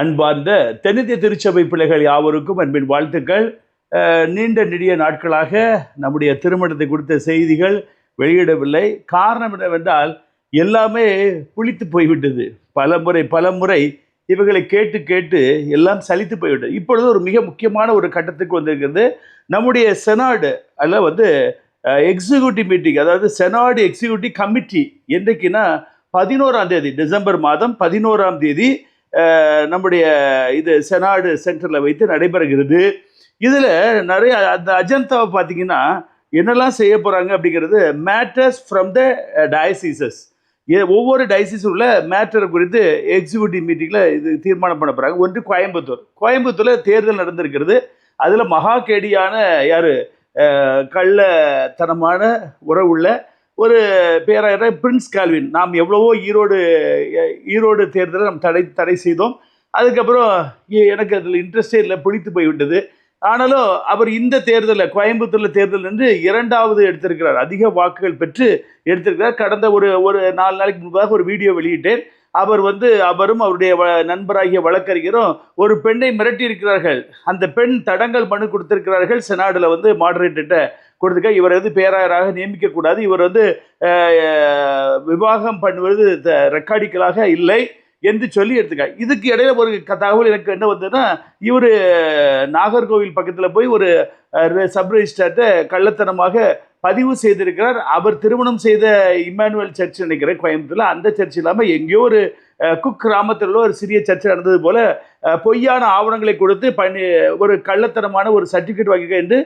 அன்பார்ந்த தென்னிந்திய திருச்சபை பிள்ளைகள் யாவருக்கும் அன்பின் வாழ்த்துக்கள். நீண்ட நெடிய நாட்களாக நம்முடைய திருமணத்தை கொடுத்த செய்திகள் வெளியிடவில்லை. காரணம் என்னவென்றால் எல்லாமே புளித்து போய்விட்டது. பல முறை பல முறை இவர்களை கேட்டு கேட்டு எல்லாம் சலித்து போய்விட்டது. இப்பொழுது ஒரு மிக முக்கியமான ஒரு கட்டத்துக்கு வந்திருக்கிறது. நம்முடைய செனாடு அதில் வந்து எக்ஸிக்யூட்டிவ் மீட்டிங் அதாவது செனாடு எக்ஸிக்யூட்டிவ் கமிட்டி என்றைக்குன்னா பதினோராம் தேதி டிசம்பர் மாதம் பதினோராம் தேதி நம்முடைய இது செனாடு சென்டரில் வைத்து நடைபெறுகிறது. இதில் நிறைய அந்த அஜந்தாவை பார்த்தீங்கன்னா என்னெல்லாம் செய்ய போகிறாங்க அப்படிங்கிறது மேட்டர்ஸ் ஃப்ரம் த டயசிசஸ். ஒவ்வொரு டயசிஸும் உள்ள மேட்டர் குறித்து எக்ஸிக்யூட்டிவ் மீட்டிங்கில் இது தீர்மானம் பண்ண போகிறாங்க ஒன்று கோயம்புத்தூர். கோயம்புத்தூரில் தேர்தல் நடந்திருக்கிறது. அதில் மகா கேடியான யார் கள்ளத்தனமான உறவுள்ள ஒரு பேராயர் பிரின்ஸ் கால்வின். நாம் எவ்வளவோ ஈரோடு ஈரோடு தேர்தலை நாம் தடை தடை செய்தோம். அதுக்கப்புறம் எனக்கு அதில் இன்ட்ரெஸ்டே இல்லை பிடித்து போய்விட்டது. ஆனாலும் அவர் இந்த தேர்தலில் கோயம்புத்தூரில் தேர்தல் நின்று இரண்டாவது எடுத்திருக்கிறார். அதிக வாக்குகள் பெற்று எடுத்திருக்கிறார். கடந்த ஒரு ஒரு நாலு நாளைக்கு முன்பாக ஒரு வீடியோ வெளியிட்டேன். அவர் வந்து அவரும் அவருடைய வ- நண்பராகிய வழக்கறிஞரும் ஒரு பெண்ணை மிரட்டி இருக்கிறார்கள் அந்த பெண் தடங்கல் மனு கொடுத்திருக்கிறார்கள். செனாடில் வந்து மாடரேட்டர்கிட்ட கொடுத்துக்க இவர் வந்து பேராயராக நியமிக்கக்கூடாது இவர் வந்து விவாகம் பண்ணுவது த- ரெக்கார்டிக்கலாக இல்லை என்று சொல்லி எடுத்துக்க இதுக்கு இடையில ஒரு தகவல் எனக்கு என்ன வந்ததுன்னா இவர் நாகர்கோவில் பக்கத்தில் போய் ஒரு சப் ரெஜிஸ்டர்கிட்ட கள்ளத்தனமாக பதிவு செய்திருக்கிறார். அவர் திருமணம் செய்த இம்மானுவல் சர்ச் நினைக்கிறேன் கோயம்புத்தூர்ல. அந்த சர்ச் இல்லாமல் எங்கேயோ ஒரு குக் கிராமத்தில் உள்ள ஒரு சிறிய சர்ச் நடந்தது போல பொய்யான ஆவணங்களை கொடுத்து பணி ஒரு கள்ளத்தனமான ஒரு சர்டிஃபிகேட் வாங்கிக்க என்று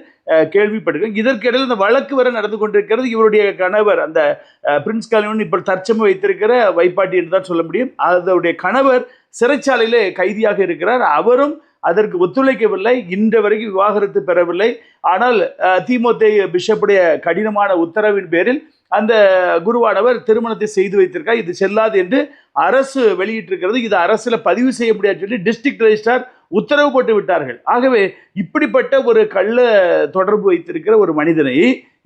கேள்விப்பட்டிருக்கேன். இதற்கிடையில் இந்த வழக்கு வரை நடந்து கொண்டிருக்கிறது. இவருடைய கணவர் அந்த பிரின்ஸ் காலிவன் இப்போ தற்சமை வைத்திருக்கிற வைப்பாட்டி என்று தான் சொல்ல முடியும். அதனுடைய கணவர் சிறைச்சாலையில் கைதியாக இருக்கிறார். அவரும் அதற்கு ஒத்துழைக்கவில்லை. இன்று வரைக்கும் விவாகரத்து பெறவில்லை. ஆனால் அஹ், பிஷப்புடைய கடினமான உத்தரவின் பேரில் அந்த குருவானவர் திருமணத்தை செய்து வைத்திருக்கார். இது செல்லாது என்று அரசு வெளியிட்டிருக்கிறது. இது அரசில் பதிவு செய்ய முடியாது சொல்லி டிஸ்ட்ரிக்ட் ரெஜிஸ்ட்ரார் உத்தரவு போட்டு விட்டார்கள். ஆகவே இப்படிப்பட்ட ஒரு கள்ள தொடர்பு வைத்திருக்கிற ஒரு மனிதனை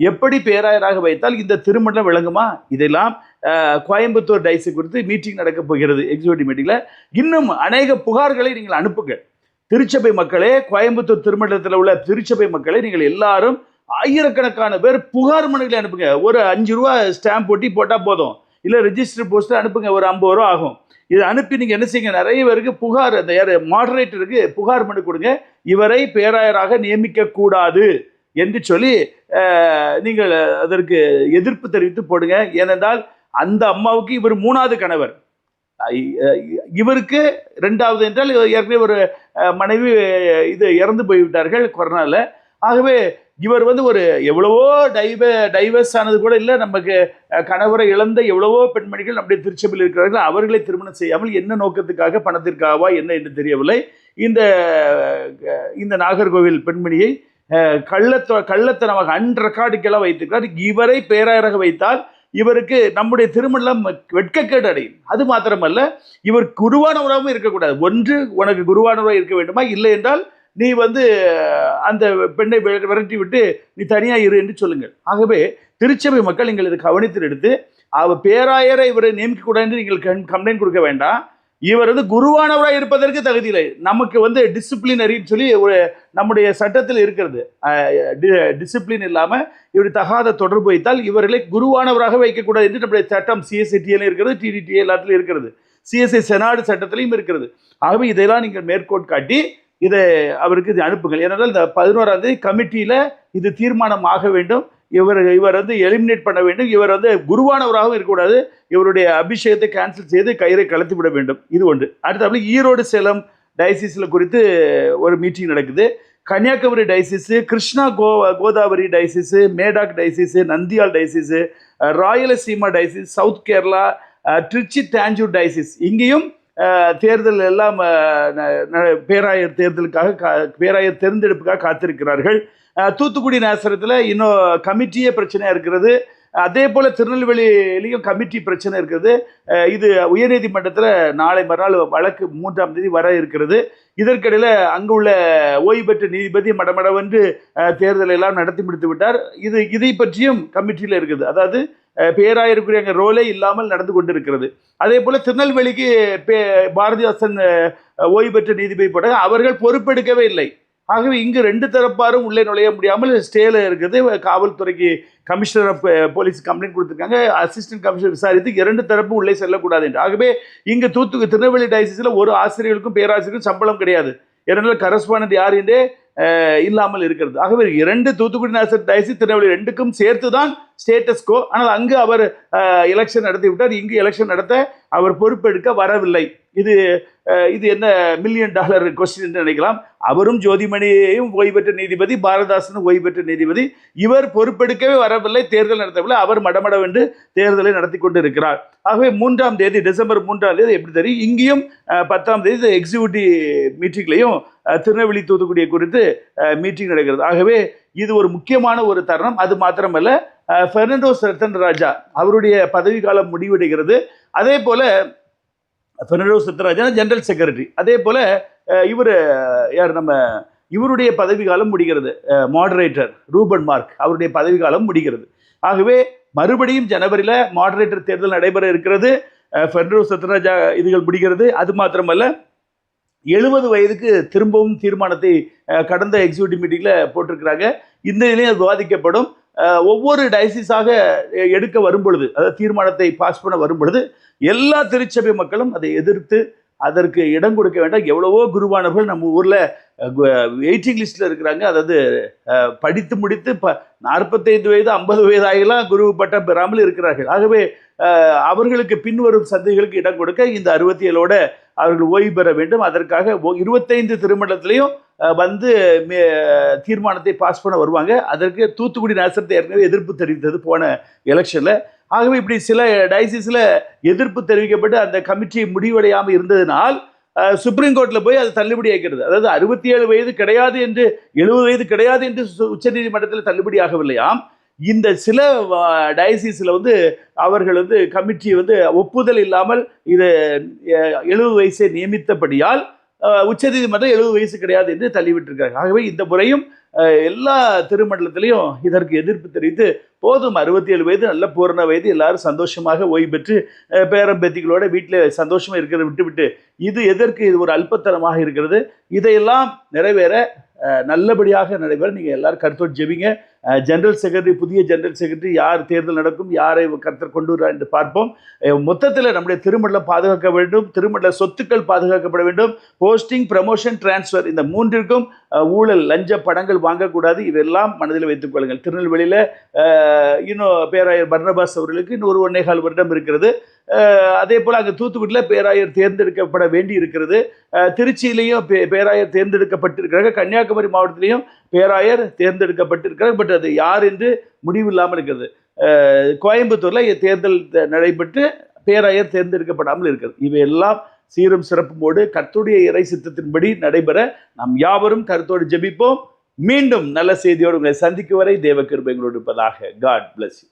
எப்படி பேராயராக வைத்தால் இந்த திருமணம் விளங்குமா? இதெல்லாம் கோயம்புத்தூர் டைஸு குறித்து மீட்டிங் நடக்கப் போகிறது எக்ஸிக்யூட்டிவ் மீட்டிங்கில் இன்னும் அநேக புகார்களை நீங்கள் அனுப்புங்கள். திருச்சபை மக்களே கோயம்புத்தூர் திருமண்டலத்தில் உள்ள திருச்சபை மக்களே நீங்கள் எல்லாரும் ஆயிரக்கணக்கான பேர் புகார் மனுகளை அனுப்புங்க. ஒரு அஞ்சு ரூபா ஸ்டாம்ப் ஒட்டி போட்டால் போதும். இல்லை ரெஜிஸ்டர் போஸ்ட்டில் அனுப்புங்க. ஒரு ஐம்பது ரூபா ஆகும். இதை அனுப்பி நீங்கள் என்ன செய்யுங்க? நிறைய பேருக்கு புகார் அந்த யார் மாடரேட்டருக்கு புகார் மனு கொடுங்க. இவரை பேராயராக நியமிக்க கூடாது என்று சொல்லி நீங்கள் அதற்கு எதிர்ப்பு தெரிவித்து போடுங்க. ஏனென்றால் அந்த அம்மாவுக்கு இவர் மூணாவது கணவர். இவருக்கு ரெண்டாவது என்றால் ஏற்கனவே ஒரு மனைவி இது இறந்து போய்விட்டார்கள் கொரோனாவில் ஆகவே இவர் வந்து ஒரு எவ்வளவோ டைவ டைவர்ஸ் ஆனது கூட இல்லை நமக்கு கணவரை இழந்த எவ்வளவோ பெண்மணிகள் நம்முடைய திருச்சபையில் இருக்கிறார்கள். அவர்களை திருமணம் செய்யாமல் என்ன நோக்கத்துக்காக பணத்திற்காகவா என்ன என்று தெரியவில்லை. இந்த இந்த நாகர்கோவில் பெண்மணியை கள்ளத்த கள்ளத்தனமாக அன்ரெக்கார்டுக்கெல்லாம் வைத்திருக்கிறார். இவரை பேராயராக வைத்தால் இவருக்கு நம்முடைய திருமணம் வெட்கக்கேடு அடையும் அது மாத்திரமல்ல இவர் குருவானவராகவும் இருக்கக்கூடாது. ஒன்று உனக்கு குருவானவராக இருக்க வேண்டுமா? இல்லை என்றால் நீ வந்து அந்த பெண்ணை விரட்டி விட்டு நீ தனியாக இரு என்று சொல்லுங்கள். ஆகவே திருச்சபை மக்கள் நீங்கள் இதை கவனித்து எடுத்து அவர் பேராயரை இவரை நியமிக்கக்கூடாது என்று நீங்கள் கம்ப்ளைண்ட் கொடுக்க வேண்டாம். இவர் வந்து குருவானவராக இருப்பதற்கு தகுதி இல்லை. நமக்கு வந்து டிசிப்ளினரின்னு சொல்லி ஒரு நம்முடைய சட்டத்தில் இருக்கிறது. டிசிப்ளின் இல்லாமல் இவர் தகாத தொடர்பு வைத்தால் இவர்களை குருவானவராக வைக்கக்கூடாது என்று நம்முடைய சட்டம் சிஎஸ்சிடிஎல் இருக்கிறது டிடிடிஏ எல்லாத்துலையும் இருக்கிறது. சிஎஸ்ஐ செனாடு சட்டத்திலையும் இருக்கிறது. ஆகவே இதெல்லாம் நீங்கள் மேற்கோள் காட்டி இதை அவருக்கு இது அனுப்புங்கள். ஏனென்றால் இந்த பதினோராம் தேதி கமிட்டியில் இது தீர்மானம் ஆக வேண்டும். இவர் இவர் வந்து எலிமினேட் பண்ண வேண்டும். இவர் வந்து குருவானவராகவும் இருக்கக்கூடாது. இவருடைய அபிஷேகத்தை கேன்சல் செய்து கயிறை கலத்தி விட வேண்டும். இது ஒன்று. அடுத்தபடி ஈரோடு சேலம் டயசிஸில் குறித்து ஒரு மீட்டிங் நடக்குது. கன்னியாகுமரி டைசிஸு கிருஷ்ணா கோ Godavari diocese Medak diocese Nandyal diocese Rayalaseema diocese south Kerala Trichy Tanjore diocese இங்கேயும் தேர்தல் எல்லாம் பேராயர் தேர்தலுக்காக கா பேராயர் தேர்ந்தெடுப்புக்காக காத்திருக்கிறார்கள். தூத்துக்குடி நேசரத்தில் இன்னும் கமிட்டியே பிரச்சனையாக இருக்கிறது. அதே போல் திருநெல்வேலியிலையும் கமிட்டி பிரச்சனை இருக்கிறது இது உயர்நீதிமன்றத்தில் நாளை மறுநாள் வழக்கு மூன்றாம் தேதி வர இருக்கிறது. இதற்கிடையில் அங்கு உள்ள ஓய்வு பெற்ற நீதிபதி மடமடவென்று தேர்தல் தேர்தலை எல்லாம் நடத்தி முடித்து விட்டார். இது இதை பற்றியும் கமிட்டியில் இருக்குது. அதாவது பேராயருக்குரிய அங்கே ரோலே இல்லாமல் நடந்து கொண்டிருக்கிறது. அதே போல் திருநெல்வேலிக்கு பே- பாரதிதாசன் ஓய்வு பெற்ற நீதிபதி போட்டாங்க. அவர்கள் பொறுப்பெடுக்கவே இல்லை. ஆகவே இங்கு ரெண்டு தரப்பாரும் உள்ளே நுழைய முடியாமல் ஸ்டேல இருக்குது. காவல்துறைக்கு கமிஷனர் ஆஃப் போலீஸ் கம்ப்ளைண்ட் கொடுத்துருக்காங்க. அசிஸ்டன்ட் கமிஷனர் விசாரித்து இரண்டு தரப்பு உள்ளே செல்லக்கூடாது என்று. ஆகவே இங்கு தூத்துக்கு திருநெல்வேலி டைசிஸில் ஒரு ஆசிரியர்களுக்கும் பேராசிரியருக்கும் சம்பளம் கிடையாது. ஏனென்றால் கரஸ்பாண்டன்ட் யார் என்றே இல்லாமல் இருக்கிறது. ஆகவே இரண்டு தூத்துக்குடி நாசர் டைசி திருநெல்வேலி ரெண்டுக்கும் சேர்த்து தான் ஸ்டேட்டஸ்கோ ஆனால் அங்கு அவர் எலெக்ஷன் நடத்தி விட்டார் இங்கு எலெக்ஷன் நடத்த அவர் பொறுப்பெடுக்க வரவில்லை. இது இது என்ன மில்லியன் டாலர் கொஸ்டின் என்று நினைக்கலாம். அவரும் ஜோதிமணியையும் ஓய்வு பெற்ற நீதிபதி பாரதாசனும் ஓய்வு பெற்ற நீதிபதி. இவர் பொறுப்பெடுக்கவே வரவில்லை தேர்தல் நடத்தவில்லை. அவர் மடமடவென்று தேர்தலை நடத்தி கொண்டு இருக்கிறார் ஆகவே மூன்றாம் தேதி டிசம்பர் மூன்றாம் தேதி எப்படி தெரியும்? இங்கேயும் பத்தாம் தேதி எக்ஸிக்யூட்டிவ் மீட்டிங்லையும் திருநெல்வேலி தூத்துக்குடியை குறித்து மீட்டிங் நடக்கிறது. ஆகவே இது ஒரு முக்கியமான ஒரு தருணம். அது மாத்திரமல்ல அஹ், ரத்தன் ராஜா அவருடைய பதவி காலம் முடிவடைகிறது. அதே போல Fernandes Rathan general general secretary அதே போல் இவர் யார் நம்ம இவருடைய பதவிகாலம் முடிகிறது மாடரேட்டர் ரூபன் மார்க். அவருடைய பதவிகாலம் முடிகிறது. ஆகவே மறுபடியும் ஜனவரியில் மாடரேட்டர் தேர்தல் நடைபெற இருக்கிறது. அஹ், சத்ராஜா இதுகள் முடிகிறது. அது மாத்திரமல்ல எழுபது வயதுக்கு திரும்பவும் தீர்மானத்தை கடந்த எக்ஸிக்யூட்டிவ் மீட்டிங்கில் போட்டிருக்கிறாங்க. இந்த இதிலையும் அது விவாதிக்கப்படும். ஒவ்வொரு டைசிஸாக எடுக்க வரும்பொழுது அதாவது தீர்மானத்தை பாஸ் பண்ண வரும்பொழுது எல்லா திருச்சபை மக்களும் அதை எதிர்த்து அதற்கு இடம் கொடுக்க வேண்டாம். எவ்வளவோ குருவானவர்கள் நம்ம ஊரில் வெயிட்டிங் லிஸ்ட்டில் இருக்கிறாங்க. அதாவது படித்து முடித்து ப நாற்பத்தைந்து வயது ஐம்பது வயது ஆகிலாம் குரு பட்டம் பெறாமல் இருக்கிறார்கள். ஆகவே அவர்களுக்கு பின்வரும் சந்தைகளுக்கு இடம் கொடுக்க இந்த அறுபத்தி ஏழோட அவர்கள் ஓய்வு பெற வேண்டும். அதற்காக இருபத்தைந்து திருமணத்திலையும் வந்து மே- தீர்மானத்தை பாஸ் பண்ண வருவாங்க. அதற்கு தூத்துக்குடி நேசத்தை ஏற்கனவே எதிர்ப்பு தெரிவித்தது போன எலெக்ஷனில் ஆகவே இப்படி சில டைசிஸில் எதிர்ப்பு தெரிவிக்கப்பட்டு அந்த கமிட்டி முடிவடையாமல் இருந்ததினால் சுப்ரீம் கோர்ட்டில் போய் அது தள்ளுபடி ஆகிறது அதாவது அறுபத்தி ஏழு வயது கிடையாது என்று எழுபது வயது கிடையாது என்று சு- உச்சநீதிமன்றத்தில் தள்ளுபடி ஆகவில்லையாம் இந்த சில டயசிஸில் வந்து அவர்கள் வந்து கமிட்டி வந்து ஒப்புதல் இல்லாமல் இது எழுபது வயசை நியமித்தபடியால் உச்சநீதிமன்றம் எழுபது வயசு கிடையாது என்று தள்ளிவிட்டிருக்காங்க. ஆகவே இந்த முறையும் எல்லா திருமண்டலத்திலையும் இதற்கு எதிர்ப்பு தெரிவித்து போதும் அறுபத்தி ஏழு வயது நல்ல பூரண வயது எல்லாரும் சந்தோஷமாக ஓய்வு பெற்று அஹ், பேத்திகளோட வீட்டில் சந்தோஷமாக இருக்கிறத விட்டுவிட்டு இது எதற்கு இது ஒரு அல்பத்தனமாக இருக்கிறது? இதையெல்லாம் நிறைவேற நல்லபடியாக நடைபெற நீங்கள் எல்லாரும் கருத்தோடு ஜெபிங்க. ஜெனரல் செக்ரட்டரி புதிய ஜெனரல் செக்ரட்டரி யார் தேர்தல் நடக்கும் யாரை கருத்தர் கொண்டு வருவார் என்று பார்ப்போம். மொத்தத்தில் நம்முடைய திருமண்டலம் பாதுகாக்க வேண்டும் திருமண்டல சொத்துக்கள் பாதுகாக்கப்பட வேண்டும். போஸ்டிங் ப்ரமோஷன் டிரான்ஸ்ஃபர் இந்த மூன்றிற்கும் ஊழல் லஞ்ச படங்கள் வாங்கக்கூடாது. இதெல்லாம் மனதில் வைத்துக் கொள்ளுங்கள். திருநெல்வேலியில் இன்னும் பேராயர் பர்னபாஸ் அவர்களுக்கு இன்னொரு ஒன்னேகால் வருடம் இருக்கிறது. அதே போல் அங்கே தூத்துக்குடியில் பேராயர் தேர்ந்தெடுக்கப்பட வேண்டி இருக்கிறது. திருச்சியிலையும் பே பேராயர் தேர்ந்தெடுக்கப்பட்டிருக்கிறாங்க. கன்னியாகுமரி மாவட்டத்திலையும் பேராயர் தேர்ந்தெடுக்கப்பட்டிருக்கிறார் பட் அது யார் என்று முடிவு இல்லாமல் இருக்கிறது கோயம்புத்தூரில் தேர்தல் த- நடைபெற்று பேராயர் தேர்ந்தெடுக்கப்படாமல் இருக்கிறது. இவையெல்லாம் சீரும் சிறப்புமோடு கர்த்துடைய இறை சித்தத்தின்படி நடைபெற நாம் யாவரும் கருத்தோடு ஜெபிப்போம். மீண்டும் நல்ல செய்தியோடு உங்களை சந்திக்கும் வரை தேவ கிருபை எங்களோடு இருப்பதாக காட் பிளஸ் யூ